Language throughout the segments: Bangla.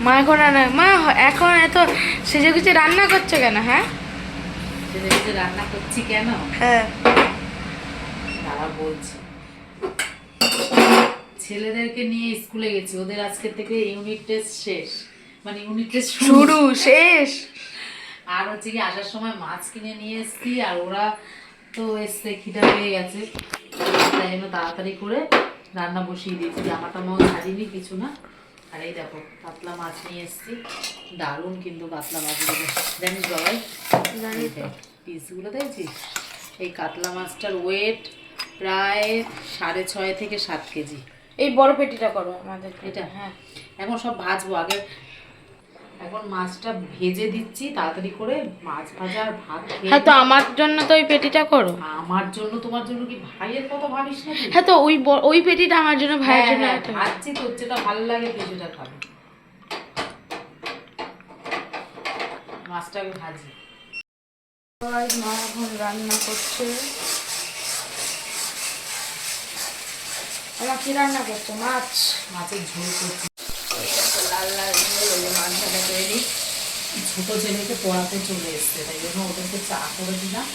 মা এখন মা এখন এত সেজে গুছে রান্না করছ কেন হ্যাঁ? সেটা যে রান্না করছি কেন? হ্যাঁ। তারা বলছি। ছেলেদেরকে নিয়ে স্কুলে গেছি ওদের আজকে থেকে ইউনিট টেস্ট শেষ। মানে ইউনিট টেস্ট শুরু। শেষ। আর হচ্ছে কি আসার সময় মাছ কিনে নিয়ে এসেছি আর ওরা তো এসছে খিদা পেয়ে গেছে। তাই জন্য তাড়াতাড়ি করে রান্না বসিয়ে দিয়েছি। জামা টামাও ছাড়িনি কিছু না। আর এই দেখো কাতলা মাছ নিয়ে এসেছি। দারুণ কিন্তু কাতলা মাছগুলো। জানিস বাবাই। পিসগুলো দেখছিস? এই কাতলা মাছটার ওয়েট প্রায় সাড়ে ছয় থেকে সাত কেজি। এই বড় পেটিটা করো আমাদের। এটা? হ্যাঁ। এখন সব ভাজবো। আগে এখন মাছটা ভেজে দিচ্ছি তাড়াতাড়ি করে মাছ ভাজা আর ভাত হ্যাঁ তো আমার জন্য তো ওই পেটিটা করো। আমার জন্য তোমার জন্য কি ভাইয়ের কথা ভাবিস না হ্যাঁ তো ওই ওই পেটিটা আমার জন্য ভাইয়ের হ্যাঁ, জন্য হ্যাঁ, ভাজছি তোর যেটা ভালো লাগে খাবি। মাছটাকে ভাজি। মা এখন রান্না করছে। আমার কি রান্না করছ? মাছ। মাছের ঝোল করছি। লাল লাল মাছ ভাজা দিই ছোট ছেলেকে পড়াতে চলে এসছে, তাই জন্য ওদেরকে চা করে দিলাম।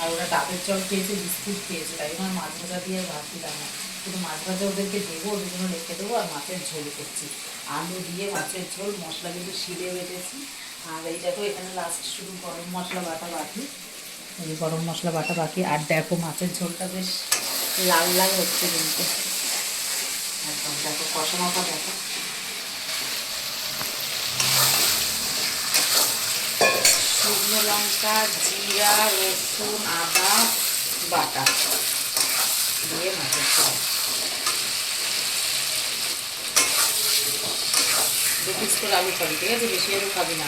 আর ওরা ডাবের জল খেয়েছে, বিস্কুট খেয়েছে, তাই জন্য মাছ ভাজা দিয়ে আর ভাত দিলাম না। শুধু মাছ ভাজা ওদেরকে দেবো, ওদের জন্য রেখে দেবো আর মাছের ঝোল করছি। আলু দিয়ে মাছের ঝোল, মশলা কিন্তু শিলে বেটেছি। আর এই দেখো, এখানে লাস্ট শুধু গরম মশলা বাটা বাকি। এই গরম মশলা বাটা বাকি। আর দেখো, মাছের ঝোলটা বেশ লাল লাল হচ্ছে কিন্তু। একদম দেখো, কষা মাখা দেখো। লঙ্কা জিরা, রসুন, আদা, বাটা দিয়ে মাছের ঝোল দু পিস করে আলু খাবি, ঠিক আছে? বেশি আলু খাবি না।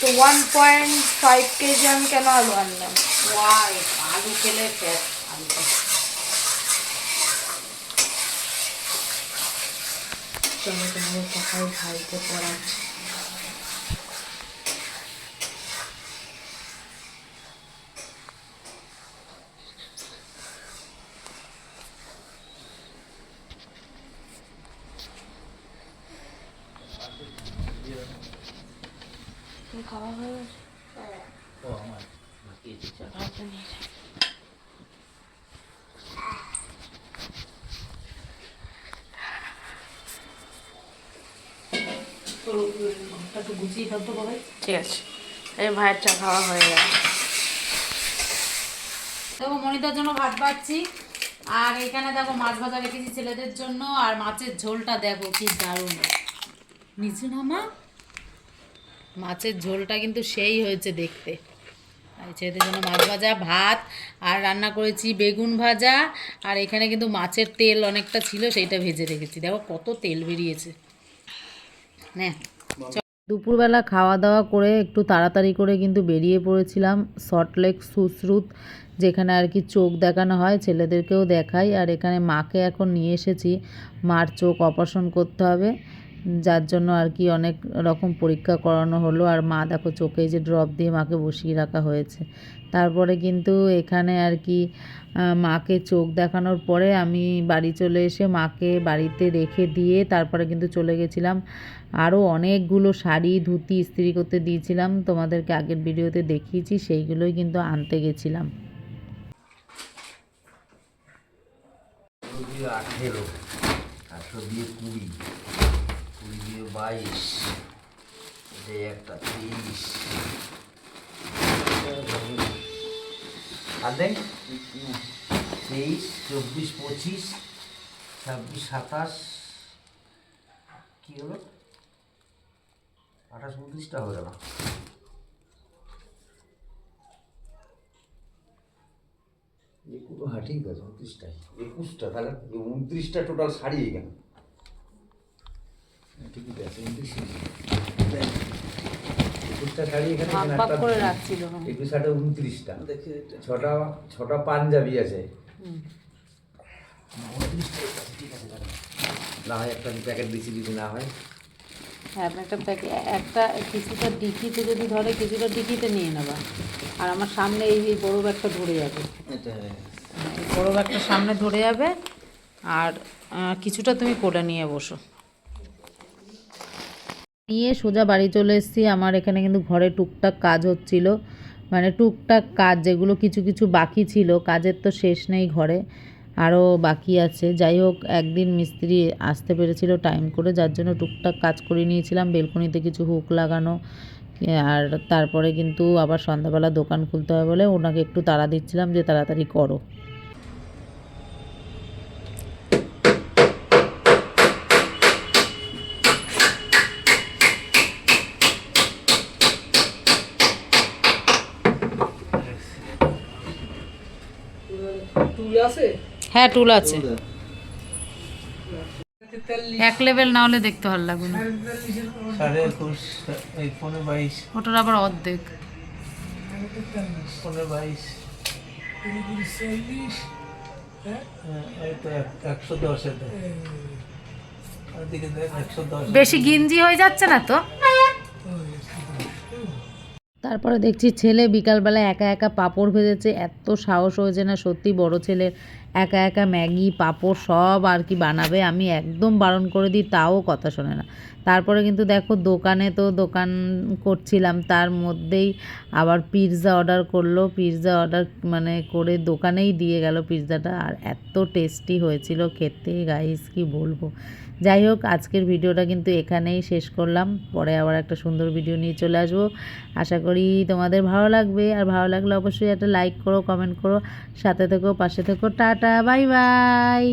তো ওয়ান পয়েন্ট ফাইভ কেজি আমি কেন আলু আনলাম? ওয়াই আলু খেলে ফ্যাট আলু চলো তোমাদের কোথায় ভাইকে পড়াচ্ছি খাওয়া হয়ে গেছে চল, ভাতটা নিয়ে তো একটু গুছিয়ে ফেলতো বাবাই ঠিক আছে। এই ভাইয়ের চা খাওয়া হয়ে গেছে দেখো মনিতার জন্য ভাত বাড়ছি। আর এখানে দেখো মাছ ভাজা রেখেছি ছেলেদের জন্য আর মাছের ঝোলটা দেখো কি দারুণ। নিচু না মা মাছের ঝোলটা কিন্তু সেই হয়েছে দেখতে। ছেলেদের জন্য মাছ ভাজা ভাত আর রান্না করেছি বেগুন ভাজা। আর এখানে কিন্তু মাছের তেল অনেকটা ছিল সেইটা ভেজে রেখেছি। দেখো কত তেল বেরিয়েছে। দুপুরবেলা খাওয়া দাওয়া করে একটু তাড়াতাড়ি করে কিন্তু বেরিয়ে পড়েছিলাম সল্টলেক সুশ্রুত যেখানে আর কি চোখ দেখানো হয়, ছেলেদেরকেও দেখাই। আর এখানে মাকে এখন নিয়ে এসেছি। মার চোখ অপারেশন করতে হবে। যার জন্য আর কি অনেক রকম পরীক্ষা করানো হলো। আর মা দেখো চোখে যে ড্রপ দিয়ে মাকে বসিয়ে রাখা হয়েছে। তারপরে কিন্তু এখানে আর কি মাকে চোখ দেখানোর পরে আমি বাড়ি চলে এসে মাকে বাড়িতে রেখে দিয়ে তারপরে কিন্তু চলে গেছিলাম। আরও অনেকগুলো শাড়ি, ধুতি ইস্ত্রি করতে দিয়েছিলাম। তোমাদেরকে আগের ভিডিওতে দেখিয়েছি, সেইগুলোই কিন্তু আনতে গেছিলাম। আঠেরো আঠেরো দিয়ে কুড়ি। দিয়ে বাইশ এটা একটা তেইশ আর দেখ তেইশ চব্বিশ পঁচিশ ছাব্বিশ সাতাশ কী হলো? আঠাশ উনত্রিশটা হয়ে গেল। এগুলো হ্যাঁ ঠিক আছে উনত্রিশটাই। একুশটা তাহলে উনত্রিশটা টোটাল শাড়ি এখানে হ্যাঁ, ঠিকই আছে একুশটা শাড়ি এখানে একুশ আটে উনত্রিশটা। ছটা ছটা পাঞ্জাবি আছে। না হয় একটা প্যাকেট বেশি দিতে না হয়। হ্যাঁ একটা প্যাকে একটা কিছুটা ডিকিতে যদি ধরে কিছুটা ডিকিতে নিয়ে নেবা। আর আমার সামনে এই বড় ব্যাগটা ধরে যাবে। এটা হ্যাঁ, বড় ব্যাগটা সামনে ধরে যাবে আর কিছুটা তুমি কোলে নিয়ে বসো। নিয়ে সোজা বাড়ি চলে এসেছি। আমার এখানে কিন্তু ঘরে টুকটাক কাজ হচ্ছিল। মানে টুকটাক কাজ যেগুলো কিছু কিছু বাকি ছিল, কাজের তো শেষ নেই ঘরে, আরও বাকি আছে। যাই হোক, একদিন মিস্ত্রি আসতে পেরেছিল টাইম করে, যার জন্য টুকটাক কাজ করে নিয়েছিলাম। বেলকনিতে কিছু হুক লাগানো, আর তারপরে কিন্তু আবার সন্ধ্যাবেলা দোকান খুলতে হবে বলে ওনাকে একটু তাড়া দিচ্ছিলাম যে তাড়াতাড়ি করো। হ্যাঁ টুল আছে। এক লেভেল না হলে দেখতে ভালো লাগবে না। সাড়ে একুশ। এই পনেরো বাইশ। ওটার আবার অর্ধেক। পনেরো বাইশ। হ্যাঁ, একশো দশ বেশি গিঞ্জি হয়ে যাচ্ছে না তো? তারপরে দেখছি ছেলে বিকালবেলা একা একা পাঁপড় ভেজেছে, এত সাহস হয়েছে না সত্যি বড় ছেলের একা একা ম্যাগি, পাঁপড় সব আর কি বানাবে, আমি একদম বারণ করে দিই, তাও কথা শোনে না। তারপরে কিন্তু দেখো দোকানে তো দোকান করছিলাম, তার মধ্যেই আবার পিৎজা অর্ডার করল। পিৎজা অর্ডার মানে করে দোকানেই দিয়ে গেল পিৎজাটা আর এত টেস্টি হয়েছিল খেতে গাইস কি বলব। যাই হোক, আজকের ভিডিওটা কিন্তু এখানেই শেষ করলাম। পরে আবার একটা সুন্দর ভিডিও নিয়ে চলে আসব। আশা করি তোমাদের ভালো লাগবে, আর ভালো লাগলে অবশ্যই একটা লাইক করো কমেন্ট করো, সাথে থেকো, পাশে থেকো, টাটা। டாட்டா பாய் பாய்